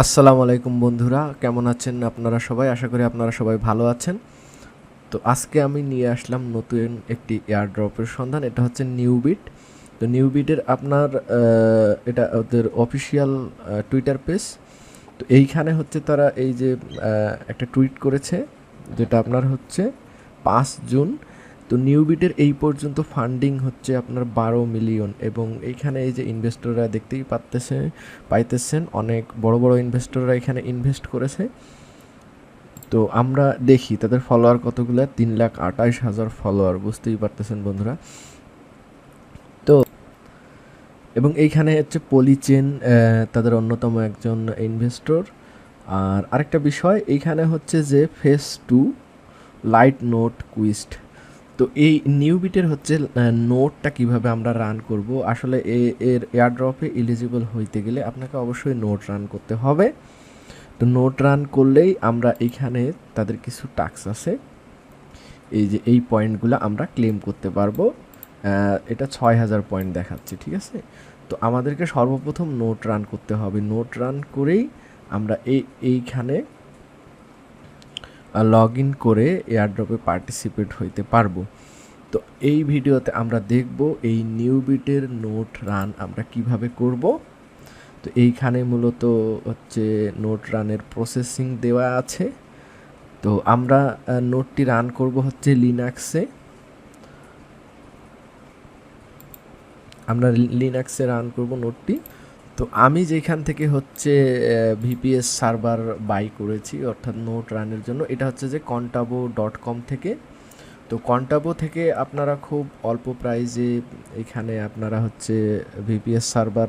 আসসালামু আলাইকুম বন্ধুরা, কেমন আছেন আপনারা সবাই? আশা করি আপনারা সবাই ভালো আছেন। তো আজকে আমি নিয়ে আসলাম নতুন একটি এয়ার ড্রপের সন্ধান, এটা হচ্ছে নিউবিট তো নিউবিটের আপনার এটা ওদের অফিসিয়াল টুইটার পেজ তো এইখানে হচ্ছে তারা এই যে একটা টুইট করেছে, যেটা আপনার হচ্ছে পাঁচ জুন তো নিউবিটের এই পর্যন্ত ফান্ডিং হচ্ছে আপনার বারো মিলিয়ন এবং এইখানে এই যে ইনভেস্টররা দেখতেই পারতেছে, পাইতেছেন, অনেক বড় বড় ইনভেস্টররা এখানে ইনভেস্ট করেছে। তো আমরা দেখি তাদের ফলোয়ার কতগুলো, তিন লাখ আঠাইশ হাজার ফলোয়ার, বুঝতেই পারতেছেন বন্ধুরা। তো এবং এইখানে হচ্ছে পলিচেন তাদের অন্যতম একজন ইনভেস্টর। আর আরেকটা বিষয়, এইখানে হচ্ছে যে phase two, light node quest. তো এই নিউবিটের হচ্ছে নোটটা কীভাবে আমরা রান করব? আসলে এর এয়ারড্রপে এলিজিবল হইতে গেলে আপনাকে অবশ্যই নোট রান করতে হবে। তো নোট রান করলেই আমরা এখানে তাদের কিছু টাস্ক আছে। এই যে এই পয়েন্টগুলো আমরা ক্লেম করতে পারব। এটা ছয় হাজার পয়েন্ট দেখাচ্ছে, ঠিক আছে? তো আমাদেরকে সর্বপ্রথম নোট রান করতে হবে। নোট রান করেই আমরা এই এইখানে লগ ইন করে এয়ারড্রপে পার্টিসিপেট হইতে পারব। তো এই ভিডিওতে আমরা দেখব এই নিউ বিটের নোট রান আমরা কীভাবে করব। তো এইখানে মূলত হচ্ছে নোট রানের প্রসেসিং দেওয়া আছে। তো আমরা নোটটি রান করব হচ্ছে লিনাক্সে আমরা লিনাক্সে রান করব নোটটি তো আমি যেখান থেকে হচ্ছে ভিপিএস সার্ভার বাই করেছি, অর্থাৎ নোট রানের জন্য, এটা হচ্ছে যে কন্টাবো ডট কম থেকে। তো কন্টাবো থেকে আপনারা খুব অল্প প্রাইজে এখানে আপনারা হচ্ছে ভিপিএস সার্ভার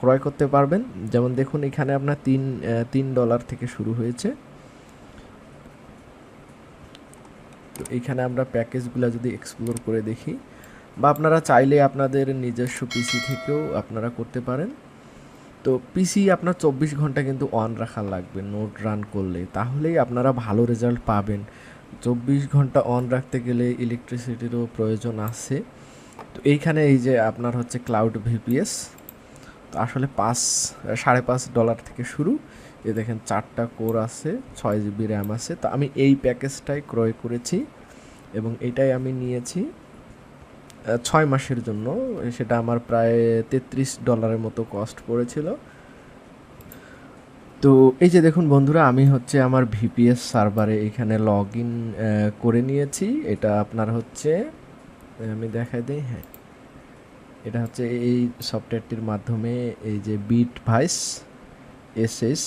ক্রয় করতে পারবেন। যেমন দেখুন, এখানে আপনার তিন তিন ডলার থেকে শুরু হয়েছে। তো এখানে আমরা প্যাকেজগুলো যদি এক্সপ্লোর করে দেখি বা আপনারা চাইলে আপনাদের নিজস্ব পিসি থেকেও আপনারা করতে পারেন। তো পিসি আপনার চব্বিশ ঘণ্টা কিন্তু অন রাখা লাগবে নোট রান করলে। তাহলেই আপনারা ভালো রেজাল্ট পাবেন। চব্বিশ ঘণ্টা অন রাখতে গেলে ইলেকট্রিসিটিরও প্রয়োজন আছে। তো এইখানে এই যে আপনার হচ্ছে ক্লাউড ভিপিএস তো আসলে পাঁচ, সাড়ে পাঁচ ডলার থেকে শুরু। এ দেখেন চারটা কোর আছে, ছয় জিবি র্যাম আছে। তো আমি এই প্যাকেজটাই ক্রয় করেছি এবং এটাই আমি নিয়েছি। ছয় মাসের জন্য। সেটা আমার প্রায় তেত্রিশ ডলারের মতো কস্ট পড়েছিল। তো এই যে দেখুন বন্ধুরা, আমি হচ্ছে আমার ভিপিএস সার্ভারে এখানে লগ ইন করে নিয়েছি। এটা আপনার হচ্ছে আমি দেখাই দিই হ্যাঁ। এটা হচ্ছে এই সফটওয়্যারটির মাধ্যমে এই যে Bitvise S S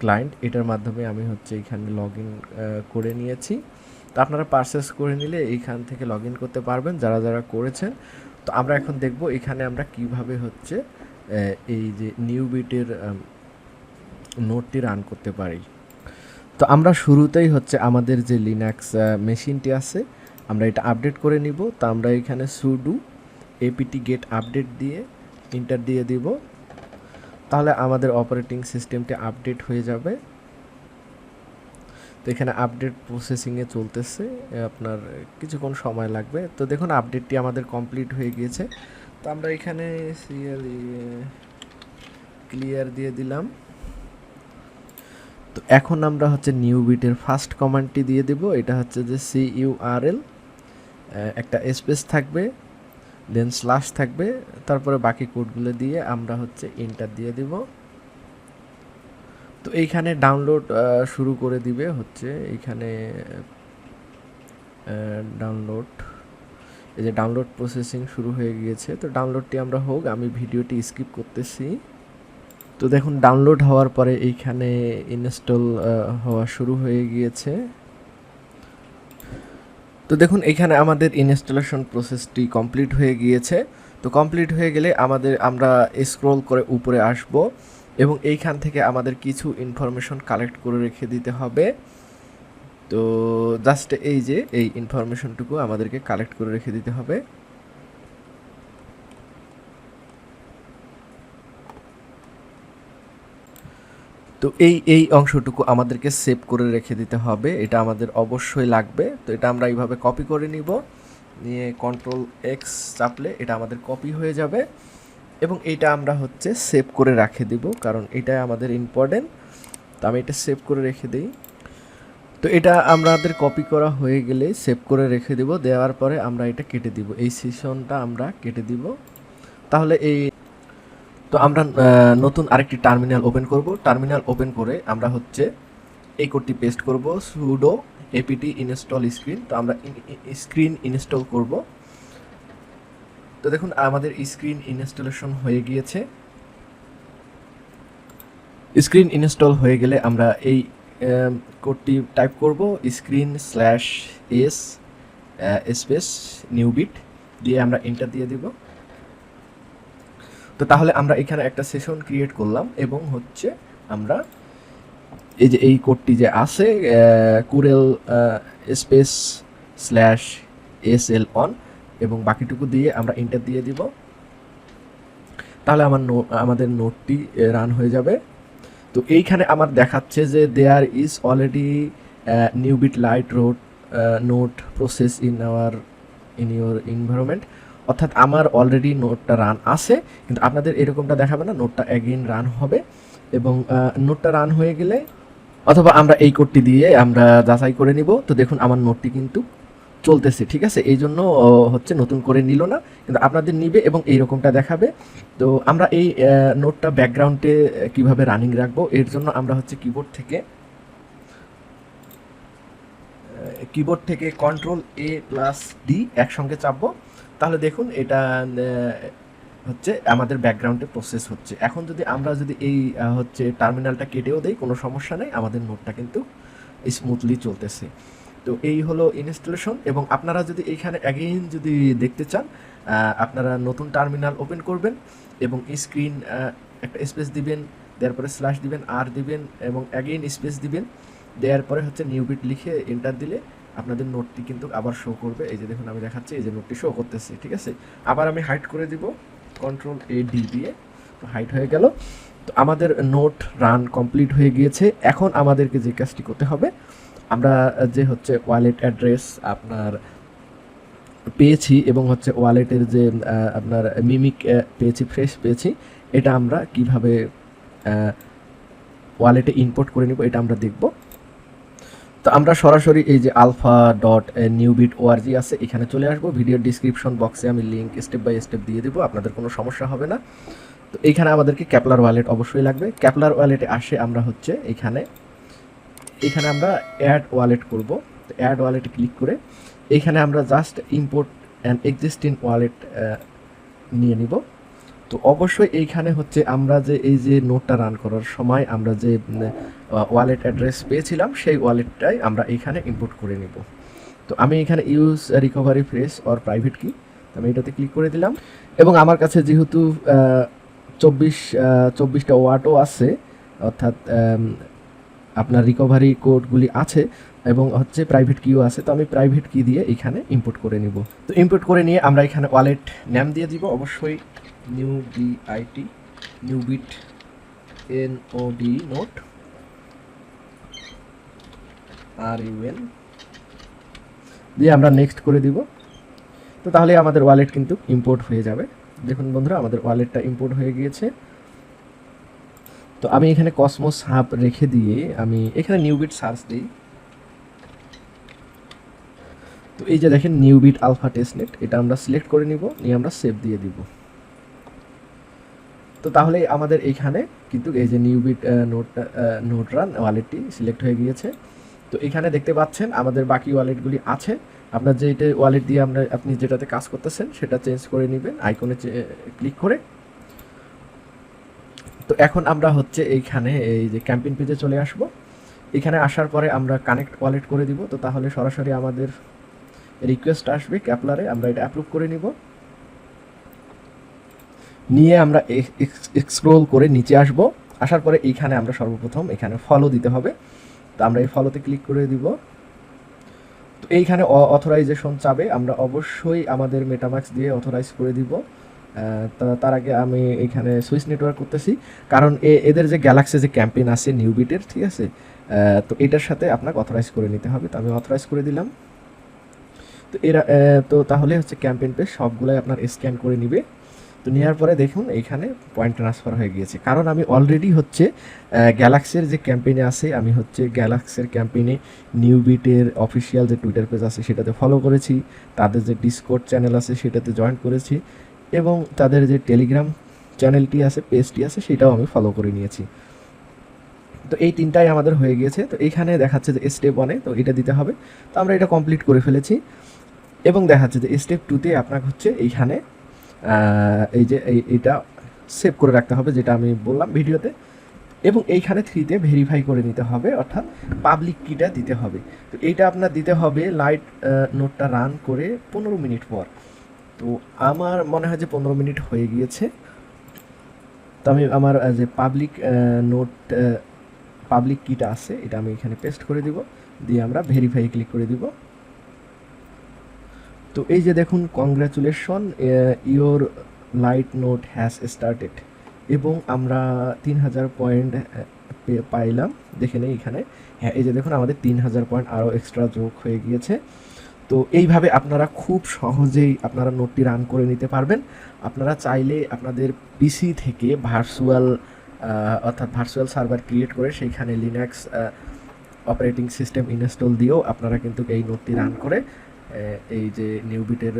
client এটার মাধ্যমে আমি হচ্ছে এখানে লগ ইন করে নিয়েছি। আপনারা পারচেস করে নিলে এইখান থেকে লগ ইন করতে পারবেন, যারা যারা করেছেন। তো আমরা এখন দেখব এখানে আমরা কীভাবে হচ্ছে এই যে নিউ বিটের নোটটি রান করতে পারি। তো আমরা শুরুতেই হচ্ছে আমাদের যে লিনাক্স মেশিনটি আছে, আমরা এটা আপডেট করে নিব। তো আমরা এখানে সুডু এপিটি গেট আপডেট দিয়ে ইন্টার দিয়ে দিব। তাহলে আমাদের অপারেটিং সিস্টেমটি আপডেট হয়ে যাবে। এখানে আপডেট প্রসেসিংয়ে চলতেছে আপনার কিছুক্ষণ সময় লাগবে। তো দেখুন আপডেটটি আমাদের কমপ্লিট হয়ে গিয়েছে। তো আমরা এখানে সিএল ক্লিয়ার দিয়ে দিলাম। তো এখন আমরা হচ্ছে নিউ বিটের ফার্স্ট কমান্ডটি দিয়ে দেব। এটা হচ্ছে যে সি ইউআরএল একটা স্পেস থাকবে দেন স্ল্যাশ থাকবে। তারপরে বাকি কোডগুলো দিয়ে আমরা হচ্ছে এন্টার দিয়ে দিব। তো এইখানে ডাউনলোড শুরু করে দিবে হচ্ছে এইখানে ডাউনলোড এই যে ডাউনলোড প্রসেসিং শুরু হয়ে গিয়েছে। তো ডাউনলোডটি আমরা হোক, আমি ভিডিওটি স্কিপ করতেছি। তো দেখুন ডাউনলোড হওয়ার পরে এইখানে ইনস্টল হওয়া শুরু হয়ে গিয়েছে। তো দেখুন এখানে আমাদের ইনস্টলেশন প্রসেসটি কমপ্লিট হয়ে গিয়েছে। তো কমপ্লিট হয়ে গেলে আমাদের, আমরা স্ক্রল করে উপরে আসব। এবং এইখান থেকে আমাদের কিছু ইনফরমেশন কালেক্ট করে রেখে দিতে হবে। তো জাস্ট এই যে, এই ইনফরমেশনটুকু আমাদেরকে কালেক্ট করে রেখে দিতে হবে। তো এই এই অংশটুকু আমাদেরকে সেভ করে রেখে দিতে হবে। এটা আমাদের অবশ্যই লাগবে। তো এটা আমরা এইভাবে কপি করে নিব। নিয়ে কন্ট্রোল এক্স চাপলে এটা আমাদের কপি হয়ে যাবে। এবং এটা আমরা হচ্ছে সেভ করে রাখে দিব, কারণ এটা আমাদের ইম্পর্টেন্ট তো আমি এটা সেভ করে রেখে দিই। তো এটা আমাদের কপি করা হয়ে গেলে সেভ করে রেখে দিব, দেওয়ার পরে আমরা এটা কেটে দিব। এই সেশনটা আমরা কেটে দিব। তাহলে এই তো আমরা নতুন আরেকটি টার্মিনাল ওপেন করব। টার্মিনাল ওপেন করে আমরা হচ্ছে এই কোডটি পেস্ট করব সুডো এপিটি ইনস্টল স্ক্রিন তো আমরা স্ক্রিন ইনস্টল করব। তো দেখুন, আমাদের স্ক্রিন ইনস্টলেশন হয়ে গিয়েছে। স্ক্রিন ইনস্টল হয়ে গেলে আমরা এই কোডটি টাইপ করব screen slash S space Nubit দিয়ে আমরা এন্টার দিয়ে দিব। তো তাহলে আমরা এখানে একটা সেশন ক্রিয়েট করলাম এবং হচ্ছে আমরা এই যে এই কোডটি যে আছে curl space slash S L on এবং বাকিটুকু দিয়ে আমরা এন্টার দিয়ে দিব। তাহলে আমার নো আমাদের নোটটি রান হয়ে যাবে। তো এইখানে আমার দেখাচ্ছে যে there is already Nubit light road node process in our in your environment অর্থাৎ আমার অলরেডি নোটটা রান আছে, কিন্তু আপনাদের এরকমটা দেখাবে না নোটটা অ্যাগেন রান হবে। এবং নোটটা রান হয়ে গেলে অথবা আমরা এই কোডটি দিয়ে আমরা যাচাই করে নিব। তো দেখুন, আমার নোটটি কিন্তু চলতেছে, ঠিক আছে? এই জন্য হচ্ছে নতুন করে নিল না, কিন্তু আপনাদের নিবে এবং এইরকমটা দেখাবে। তো আমরা এই নোটটা ব্যাকগ্রাউন্ডে কীভাবে রানিং রাখব, এর জন্য আমরা হচ্ছে কিবোর্ড থেকে কিবোর্ড থেকে কন্ট্রোল এ প্লাস ডি একসঙ্গে চাপবো। তাহলে দেখুন, এটা হচ্ছে আমাদের ব্যাকগ্রাউন্ডে প্রসেস হচ্ছে। এখন যদি আমরা যদি এই হচ্ছে টার্মিনালটা কেটেও দেই, কোনো সমস্যা নেই, আমাদের নোটটা কিন্তু স্মুথলি চলতেছে। তো এই হলো ইনস্টলেশন এবং আপনারা যদি এইখানে অ্যাগেইন যদি দেখতে চান আপনারা নতুন টার্মিনাল ওপেন করবেন এবং স্ক্রিন একটা স্পেস দিবেন দেওয়ার পরে স্ল্যাশ দিবেন আর দিবেন এবং অ্যাগেইন স্পেস দিবেন, দেওয়ার পরে হচ্ছে নিউ বিট লিখে এন্টার দিলে আপনাদের নোটটি কিন্তু আবার শো করবে। এই যে দেখুন আমি দেখাচ্ছি, এই যে নোটটি শো করতেছে, ঠিক আছে? আবার আমি হাইট করে দিব কন্ট্রোল এ ডি দিয়ে তো হাইড হয়ে গেল। তো আমাদের নোট রান কমপ্লিট হয়ে গিয়েছে। এখন আমাদেরকে যে কাজটি করতে হবে আমরা যে হচ্ছে ওয়ালেট অ্যাড্রেস আপনার পেয়েছি এবং হচ্ছে ওয়ালেটের যে আপনার মিমিক পেয়েছি ফ্রেশ পেয়েছি, এটা আমরা কীভাবে ওয়ালেটে ইনপোর্ট করে নিব এটা আমরা দেখব। তো আমরা সরাসরি এই যে আলফা ডট নিউবিট ওআরজি আছে, এখানে চলে আসব। ভিডিও ডিসক্রিপশন বক্সে আমি লিঙ্ক স্টেপ বাই স্টেপ দিয়ে দেবো, আপনাদের কোনো সমস্যা হবে না। তো এইখানে আমাদেরকে ক্যাপলার ওয়ালেট অবশ্যই লাগবে। ক্যাপলার ওয়ালেটে আসে আমরা হচ্ছে এখানে এখানে আমরা অ্যাড ওয়ালেট করব। তো অ্যাড ওয়ালেটে ক্লিক করে এখানে আমরা just import and existing wallet নিয়ে নিব। তো অবশ্যই এইখানে হচ্ছে আমরা যে এই যে নোটটা রান করার সময় আমরা যে ওয়ালেট অ্যাড্রেস পেয়েছিলাম, সেই ওয়ালেটটাই আমরা এইখানে ইম্পোর্ট করে নিব। তো আমি এখানে use recovery phrase or private key আমি এটাতে ক্লিক করে দিলাম। এবং আমার কাছে যেহেতু চব্বিশ চব্বিশটা ওয়াটও আছে, অর্থাৎ আপনার রিকভারি কোডগুলি আছে এবং হচ্ছে প্রাইভেট কিও আছে, তো আমি প্রাইভেট কি দিয়ে এখানে ইম্পোর্ট করে নিব। তো ইম্পোর্ট করে নিয়ে আমরা এখানে ওয়ালেট নাম দিয়ে দিব, অবশ্যই new BIT new bit N O D node R UN দিয়ে আমরা নেক্সট করে দিব। তো তাহলে আমাদের ওয়ালেট কিন্তু ইম্পোর্ট হয়ে যাবে। দেখুন বন্ধুরা, আমাদের ওয়ালেটটা ইম্পোর্ট হয়ে গিয়েছে। তো আমি এখানে কসমোস হাব রেখে দিয়ে আমি এখানে নিউবিট সার্চ দিই। তো এই যে দেখেন নিউবিট আলফা টেস্টনেট এটা আমরা সিলেক্ট করে নিব, নিয়ে আমরা সেভ দিয়ে দিব। তো তাহলে আমাদের এইখানে কিন্তু এই যে নিউবিট নোট নোট রান ওয়ালেটটি সিলেক্ট হয়ে গিয়েছে। তো এখানে দেখতে পাচ্ছেন আমাদের বাকি ওয়ালেটগুলি আছে। আপনার যেটা ওয়ালেট দিয়ে আমরা আপনি যেটাতে কাজ করতেছেন সেটা চেঞ্জ করে নেবেন। আইকনে ক্লিক করে তো এখন আমরা হচ্ছে এইখানে এই যে ক্যাম্পেইন পেজে চলে আসব। এখানে আসার পরে আমরা কানেক্ট ওয়ালেট করে দিব, তো তাহলে সরাসরি আমাদের রিকোয়েস্ট আসবে ক্যাপলারে আমরা এটা অ্যাপ্রুভ করে নিব। নিয়ে আমরা এক্সক্রোল করে নিচে আসব। আসার পরে এইখানে আমরা সর্বপ্রথম এখানে ফলো দিতে হবে। তো আমরা এই ফলোতে ক্লিক করে দিব। তো এইখানে অথরাইজেশন চাবে, আমরা অবশ্যই আমাদের মেটামাক্স দিয়ে অথরাইজ করে দিব। তার আগে আমি এখানে সুইচ নেটওয়ার্ক করতেছি। কারণ এদের যে গ্যালাক্সি যে ক্যাম্পেইন আছে নিউবিটের ঠিক আছে? তো এটার সাথে আপনাকে অথরাইজ করে নিতে হবে। তো আমি অথরাইজ করে দিলাম। তো এরা তো তাহলে হচ্ছে ক্যাম্পেইন পেজ সবগুলাই আপনার স্ক্যান করে নিবে। তো নেওয়ার পরে দেখুন এইখানে পয়েন্ট ট্রান্সফার হয়ে গিয়েছে। কারণ আমি অলরেডি হচ্ছে গ্যালাক্সির যে ক্যাম্পেইনে আছে, আমি হচ্ছে গ্যালাক্সির ক্যাম্পেইনে নিউ বিটের অফিসিয়াল যে টুইটার পেজ আছে, সেটাতে ফলো করেছি। তাদের যে ডিসকোড চ্যানেল আছে, সেটাতে জয়েন করেছি। এবং তাদের যে টেলিগ্রাম চ্যানেলটি আছে পেজটি আছে, সেটাও আমি ফলো করে নিয়েছি। তো এই তিনটাই আমাদের হয়ে গিয়েছে। তো এইখানে দেখাচ্ছে যে স্টেপ ওয়ানে তো এটা দিতে হবে। তো আমরা এটা কমপ্লিট করে ফেলেছি। এবং দেখাচ্ছে যে স্টেপ টুতে আপনাকে হচ্ছে এইখানে এই যে এই, এটা সেভ করে রাখতে হবে, যেটা আমি বললাম ভিডিওতে। এবং এইখানে থ্রিতে ভেরিফাই করে নিতে হবে, অর্থাৎ পাবলিক কিটা দিতে হবে। তো এইটা আপনার দিতে হবে লাইট নোটটা রান করে পনেরো মিনিট পর। তো আমার মনে হয় যে পনেরো মিনিট হয়ে গিয়েছে। তো আমি আমার যে পাবলিক নোট পাবলিক কিটা আছে, এটা আমি এখানে পেস্ট করে দিব। দিয়ে আমরা ভেরিফাই ক্লিক করে দিব। তো এই যে দেখুন congratulation your light node has started এবং আমরা তিন হাজার পয়েন্ট পাইলাম। দেখে নেই এখানে। হ্যাঁ এই যে দেখুন, আমাদের তিন হাজার পয়েন্ট আরও এক্সট্রা যোগ হয়ে গিয়েছে। তো এইভাবে আপনারা খুব সহজেই আপনারা নোটটি রান করে নিতে পারবেন। আপনারা চাইলে আপনাদের পিসি থেকে ভার্চুয়াল অর্থাৎ ভার্চুয়াল সার্ভার ক্রিয়েট করে সেইখানে লিনাক্স অপারেটিং সিস্টেম ইনস্টল দিয়েও আপনারা কিন্তু এই নোটটি রান করে এই যে নিউবিটের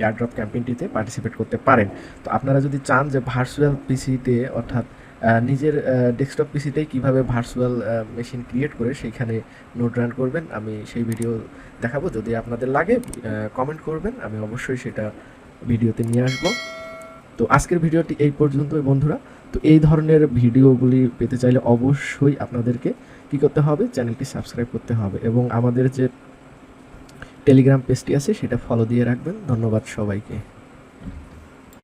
এয়ারড্রপ ক্যাম্পেইনটিতে পার্টিসিপেট করতে পারেন। তো আপনারা যদি চান যে ভার্চুয়াল পিসিতে অর্থাৎ নিজের ডেস্কটপ পিসিতেই কীভাবে ভার্চুয়াল মেশিন ক্রিয়েট করে সেইখানে নোট রান করবেন, আমি সেই ভিডিও দেখাবো। যদি আপনাদের লাগে কমেন্ট করবেন, আমি অবশ্যই সেটা ভিডিওতে নিয়ে আসব। তো আজকের ভিডিওটি এই পর্যন্তই বন্ধুরা। তো এই ধরনের ভিডিওগুলি পেতে চাইলে অবশ্যই আপনাদেরকে কী করতে হবে? চ্যানেলটি সাবস্ক্রাইব করতে হবে এবং আমাদের যে টেলিগ্রাম পেজটি আছে, সেটা ফলো দিয়ে রাখবেন। ধন্যবাদ সবাইকে।